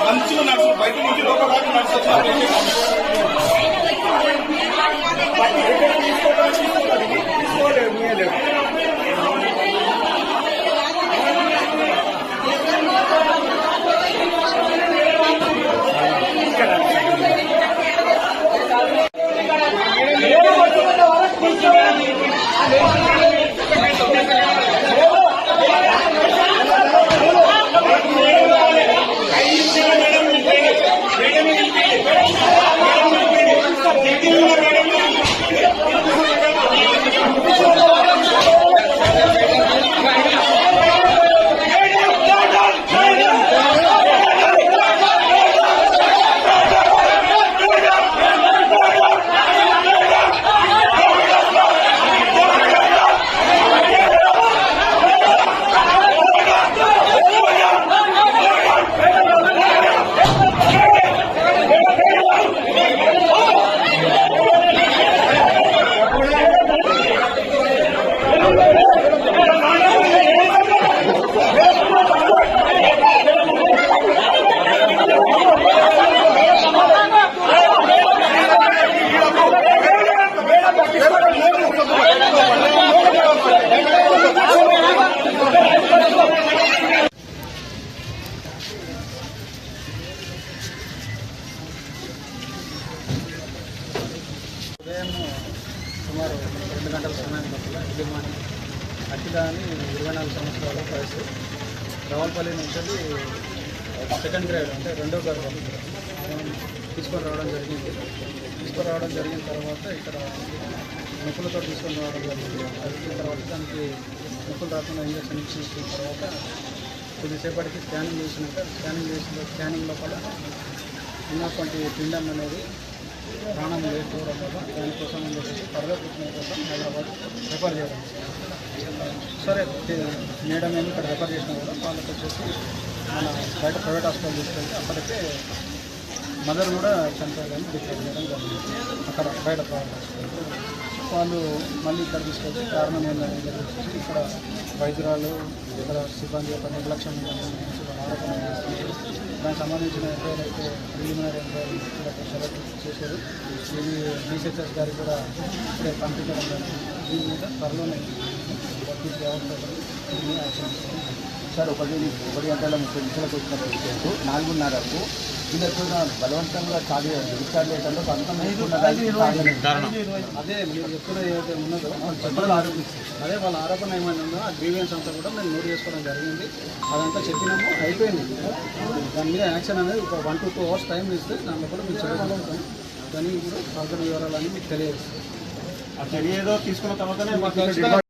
మంచిగా నడుచు బయట నుంచి లోపల దాకా నడిచి వచ్చిన పేషెంట్ సుమారు రెండు గంటల సమయం లోపల యజమాని అఖిల అని ఇరవై నాలుగు సంవత్సరాల వయసు. రావులపల్లి నుంచి సెకండ్ గ్రేడ్ అంటే రెండో గర్భం తీసుకొని రావడం జరిగింది. తీసుకొని రావడం జరిగిన తర్వాత ఇక్కడ నొప్పులతో తీసుకొని రావడం జరిగింది. అది తర్వాత దానికి నొప్పులు రాకుండా ఇంజక్షన్ ఇచ్చిన తర్వాత కొద్దిసేపటికి స్కానింగ్ చేసినాక స్కానింగ్ చేసిన స్కానింగ్ లోపల ఉన్నటువంటి పిండం అనేది ప్రాణం లేకపోవడం వల్ల దానికోసం అని చెప్పేసి ఫర్దర్ ట్రీట్మెంట్ కోసం హైదరాబాద్ రెఫర్ చేయడం సరే మేడం ఏమి ఇక్కడ రెఫర్ చేసినా కూడా వాళ్ళకి వచ్చేసి మన బయట ప్రైవేట్ హాస్పిటల్ తీసుకెళ్తే అక్కడికే మదర్ కూడా చనిపోయాలని డిక్లేర్ చేయడం జరిగింది. అక్కడ బయట ప్రైవేట్ హాస్పిటల్ వాళ్ళు మళ్ళీ ఇక్కడ తీసుకొచ్చి కారణం ఏంటనేది చెప్పేసి ఇక్కడ వైద్యురాలు ఇక్కడ సిబ్బంది యొక్క నిర్లక్ష్యం ఆరోపణ చేస్తున్నారు దానికి సంబంధించిన ఎంక్వైరీ అయితే ప్రిలిమినరీ ఎంక్వైరీ కూడా సెలెక్ట్ చేశారు. ఇది బీసీహెచ్ఎస్ గారికి కూడా ఇప్పుడే పంపించడం జరిగింది దీని మీద త్వరలోనే వర్తించే అవకాశం సార్ ఒకటి ఒకటి గంటల ముప్పై నిమిషాలకు వచ్చినప్పుడు నాలుగున్నరకు వీళ్ళకు బలవంతంగా చాలి డిశ్చార్జ్ చేయడంలో అంతం అదే మీరు చెప్తున్నది ఏదైతే ఉన్నదో వాళ్ళు చెప్పడం. ఆరోపిస్తారు. అదే వాళ్ళ ఆరోపణ ఏమైనా ఉందో ఆ గ్రీవియన్స్ అంతా కూడా మేము నోట్ చేసుకోవడం జరిగింది. అదంతా చెప్పినాము అయిపోయింది. దాని మీద యాక్షన్ అనేది ఒక one to two hours time ఇస్తే దాంట్లో కూడా మీరు చదువుకుంటాం దానికి కూడా ఫర్దర్ వివరాలన్నీ మీకు తెలియజేస్తాం ఆ చర్య ఏదో తీసుకున్న తర్వాతనే